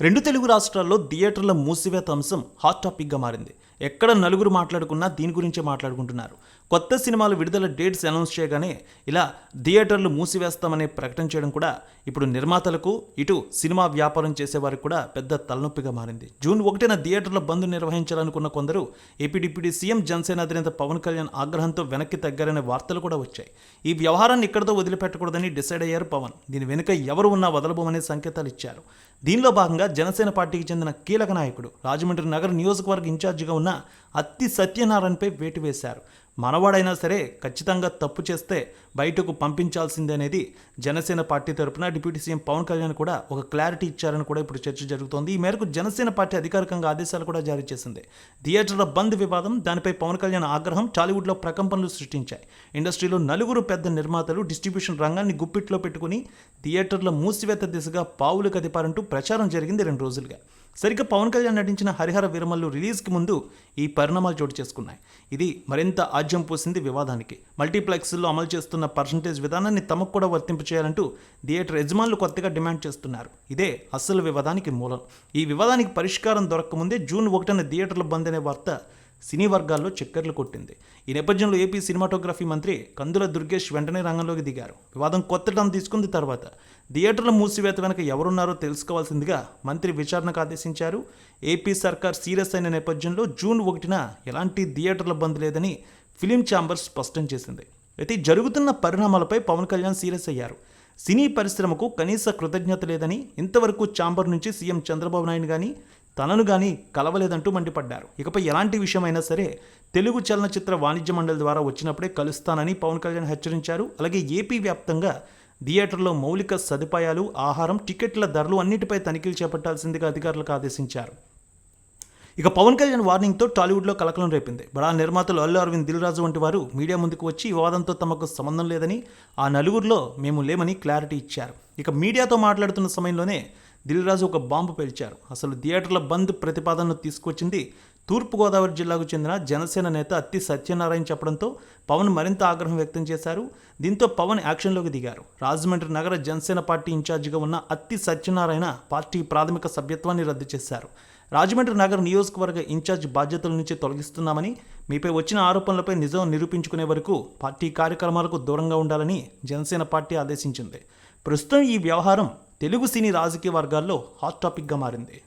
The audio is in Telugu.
రెండు తెలుగు రాష్ట్రాల్లో థియేటర్ల మూసివేత అంశం హాట్ టాపిక్గా మారింది. ఎక్కడ నలుగురు మాట్లాడుకున్నా దీని గురించే మాట్లాడుకుంటున్నారు. కొత్త సినిమాలు విడుదల డేట్స్ అనౌన్స్ చేయగానే ఇలా థియేటర్లు మూసివేస్తామనే ప్రకటన చేయడం కూడా ఇప్పుడు నిర్మాతలకు ఇటు సినిమా వ్యాపారం చేసేవారికి కూడా పెద్ద తలనొప్పిగా మారింది. జూన్ ఒకటిన థియేటర్ల బంద్ నిర్వహించాలనుకున్న కొందరు ఏపీ డిప్యూటీ సీఎం జనసేన అధినేత పవన్ కళ్యాణ్ ఆగ్రహంతో వెనక్కి తగ్గారనే వార్తలు కూడా వచ్చాయి. ఈ వ్యవహారాన్ని ఇక్కడితో వదిలిపెట్టకూడదని డిసైడ్ అయ్యారు పవన్. దీని వెనుక ఎవరు ఉన్నా వదలబోమనే సంకేతాలు ఇచ్చారు. దీనిలో భాగంగా జనసేన పార్టీకి చెందిన కీలక నాయకుడు రాజమండ్రి నగర నియోజకవర్గ ఇన్ఛార్జిగా ఉన్న అత్తి సత్యనారాయణపై వేటు వేశారు. మనవాడైనా సరే ఖచ్చితంగా తప్పు చేస్తే బయటకు పంపించాల్సిందే అనేది జనసేన పార్టీ తరపున డిప్యూటీ సీఎం పవన్ కళ్యాణ్ కూడా ఒక క్లారిటీ ఇచ్చారని కూడా ఇప్పుడు చర్చ జరుగుతోంది. ఈ మేరకు జనసేన పార్టీ అధికారికంగా ఆదేశాలు కూడా జారీ చేసింది. థియేటర్ల బంద్ వివాదం దానిపై పవన్ కళ్యాణ్ ఆగ్రహం టాలీవుడ్లో ప్రకంపనలు సృష్టించాయి. ఇండస్ట్రీలో నలుగురు పెద్ద నిర్మాతలు డిస్ట్రిబ్యూషన్ రంగాన్ని గుప్పిట్లో పెట్టుకుని థియేటర్ల మూసివేత దిశగా పావులు కదిపారంటూ ప్రచారం జరిగింది రెండు రోజులుగా. సరిగ్గా పవన్ కళ్యాణ్ నటించిన హరిహర విరమల్లు రిలీజ్కి ముందు ఈ పరిణామాలు చోటు చేసుకున్నాయి. ఇది మరింత ఆజ్యం పోసింది వివాదానికి. మల్టీప్లెక్స్లో అమలు చేస్తున్న పర్సంటేజ్ విధానాన్ని తమకు కూడా వర్తింపు చేయాలంటూ థియేటర్ యజమానులు కొత్తగా డిమాండ్ చేస్తున్నారు. ఇదే అసలు వివాదానికి మూలం. ఈ వివాదానికి పరిష్కారం దొరకముందే జూన్ ఒకటిన థియేటర్ల బంద్ అనే వార్త సినీ వర్గాల్లో చక్కర్లు కొట్టింది. ఈ నేపథ్యంలో ఏపీ సినిమాటోగ్రఫీ మంత్రి కందుల దుర్గేష్ వెంటనే రంగంలోకి దిగారు. వివాదం కొత్త టర్న్ తీసుకుంది తర్వాత. థియేటర్ల మూసివేత వెనక ఎవరున్నారో తెలుసుకోవాల్సిందిగా మంత్రి విచారణకు ఆదేశించారు. ఏపీ సర్కార్ సీరియస్ అయిన నేపథ్యంలో జూన్ ఒకటిన ఎలాంటి థియేటర్ల బంద్ లేదని ఫిలిం ఛాంబర్ స్పష్టం చేసింది. అయితే జరుగుతున్న పరిణామాలపై పవన్ కళ్యాణ్ సీరియస్ అయ్యారు. సినీ పరిశ్రమకు కనీస కృతజ్ఞత లేదని ఇంతవరకు ఛాంబర్ నుంచి సీఎం చంద్రబాబు నాయుడు కానీ తనను కానీ కలవలేదంటూ మండిపడ్డారు. ఇకపై ఎలాంటి విషయమైనా సరే తెలుగు చలనచిత్ర వాణిజ్య మండలి ద్వారా వచ్చినప్పుడే కలుస్తానని పవన్ కళ్యాణ్ హెచ్చరించారు. అలాగే ఏపీ వ్యాప్తంగా థియేటర్లో మౌలిక సదుపాయాలు ఆహారం టికెట్ల ధరలు అన్నిటిపై తనిఖీలు చేపట్టాల్సిందిగా అధికారులకు ఆదేశించారు. ఇక పవన్ కళ్యాణ్ వార్నింగ్తో టాలీవుడ్లో కలకలం రేపింది. బడా నిర్మాతలు అల్లు అరవింద్ దిల్ రాజు వంటి వారు మీడియా ముందుకు వచ్చి వివాదంతో తమకు సంబంధం లేదని ఆ నలుగురిలో మేము లేమని క్లారిటీ ఇచ్చారు. ఇక మీడియాతో మాట్లాడుతున్న సమయంలోనే దిల్రాజు ఒక బాంబు పేల్చారు. అసలు థియేటర్ల బంద్ ప్రతిపాదనను తీసుకొచ్చింది తూర్పుగోదావరి జిల్లాకు చెందిన జనసేన నేత అత్తి సత్యనారాయణ చెప్పడంతో పవన్ మరింత ఆగ్రహం వ్యక్తం చేశారు. దీంతో పవన్ యాక్షన్లోకి దిగారు. రాజమండ్రి నగర జనసేన పార్టీ ఇన్ఛార్జిగా ఉన్న అత్తి సత్యనారాయణ పార్టీ ప్రాథమిక సభ్యత్వాన్ని రద్దు చేశారు. రాజమండ్రి నగర నియోజకవర్గ ఇన్ఛార్జ్ బాధ్యతల నుంచి తొలగిస్తున్నామని మీపై వచ్చిన ఆరోపణలపై నిజం నిరూపించుకునే వరకు పార్టీ కార్యక్రమాలకు దూరంగా ఉండాలని జనసేన పార్టీ ఆదేశించింది. ప్రస్తుతం ఈ వ్యవహారం తెలుగు సినీ రాజకీయ వర్గాల్లో హాట్ టాపిక్గా మారింది.